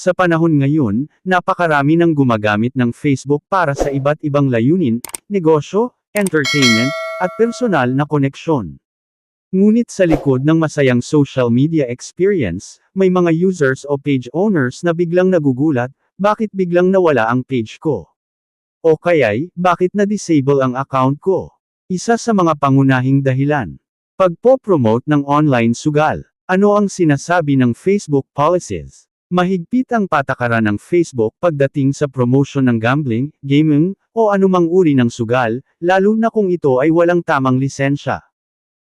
Sa panahon ngayon, napakarami ng gumagamit ng Facebook para sa iba't ibang layunin, negosyo, entertainment, at personal na koneksyon. Ngunit sa likod ng masayang social media experience, may mga users o page owners na biglang nagugulat, bakit biglang nawala ang page ko? O kaya'y, bakit na-disable ang account ko? Isa sa mga pangunahing dahilan. Pagpo-promote ng online sugal. Ano ang sinasabi ng Facebook policies? Mahigpit ang patakaran ng Facebook pagdating sa promotion ng gambling, gaming, o anumang uri ng sugal, lalo na kung ito ay walang tamang lisensya.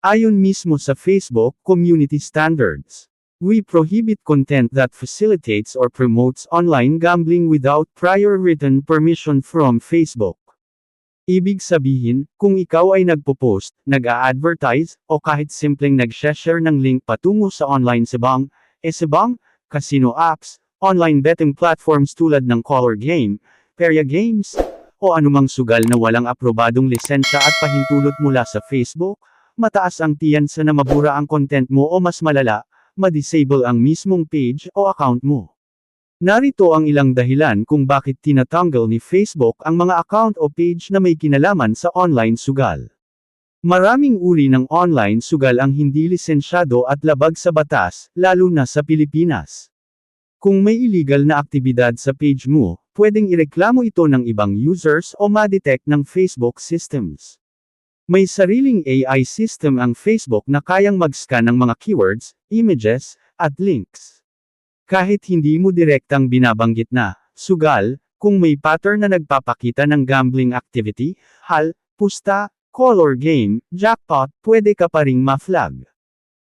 Ayon mismo sa Facebook Community Standards, we prohibit content that facilitates or promotes online gambling without prior written permission from Facebook. Ibig sabihin, kung ikaw ay nagpo-post, nag-a-advertise, o kahit simpleng nag-share ng link patungo sa online sebang, e sebang, casino apps, online betting platforms tulad ng Color Game, Peria Games, o anumang sugal na walang aprobadong lisensya at pahintulot mula sa Facebook, mataas ang tiyansa na mabura ang content mo o mas malala, ma-disable ang mismong page o account mo. Narito ang ilang dahilan kung bakit tinatanggal ni Facebook ang mga account o page na may kinalaman sa online sugal. Maraming uri ng online sugal ang hindi lisensyado at labag sa batas, lalo na sa Pilipinas. Kung may illegal na aktibidad sa page mo, pwedeng ireklamo ito ng ibang users o ma-detect ng Facebook systems. May sariling AI system ang Facebook na kayang mag-scan ng mga keywords, images, at links. Kahit hindi mo direktang binabanggit na, sugal, kung may pattern na nagpapakita ng gambling activity, hal, pusta, color game, jackpot, pwede ka pa ring ma-flag.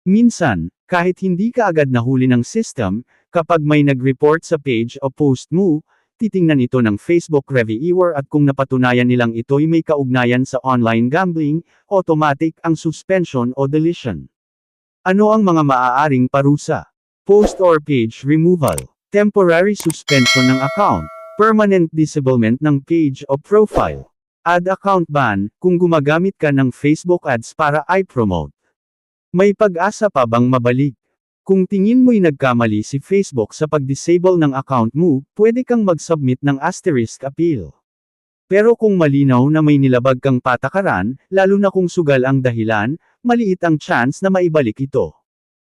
Minsan, kahit hindi ka agad nahuli ng system, kapag may nag-report sa page o post mo, titingnan ito ng Facebook reviewer at kung napatunayan nilang ito'y may kaugnayan sa online gambling, automatic ang suspension o deletion. Ano ang mga maaaring parusa? Post or page removal, temporary suspension ng account, permanent disablement ng page o profile, ad account ban, kung gumagamit ka ng Facebook ads para i-promote. May pag-asa pa bang mabalik? Kung tingin mo'y nagkamali si Facebook sa pag-disable ng account mo, pwede kang mag-submit ng asterisk appeal. Pero kung malinaw na may nilabag kang patakaran, lalo na kung sugal ang dahilan, maliit ang chance na maibalik ito.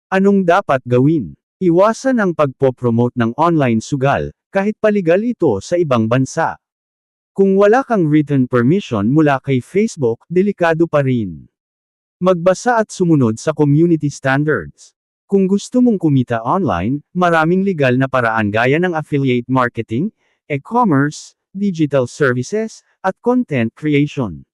Anong dapat gawin? Iwasan ang pagpo-promote ng online sugal, kahit paligal ito sa ibang bansa. Kung wala kang written permission mula kay Facebook, delikado pa rin. Magbasa at sumunod sa community standards. Kung gusto mong kumita online, maraming legal na paraan gaya ng affiliate marketing, e-commerce, digital services, at content creation.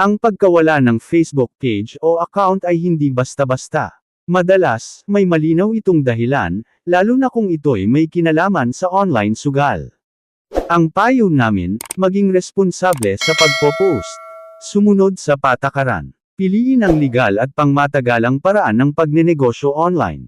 Ang pagkawala ng Facebook page o account ay hindi basta-basta. Madalas, may malinaw itong dahilan, lalo na kung ito'y may kinalaman sa online sugal. Ang payo namin, maging responsable sa pagpo-post. Sumunod sa patakaran. Piliin ang legal at pangmatagalang paraan ng pagnenegosyo online.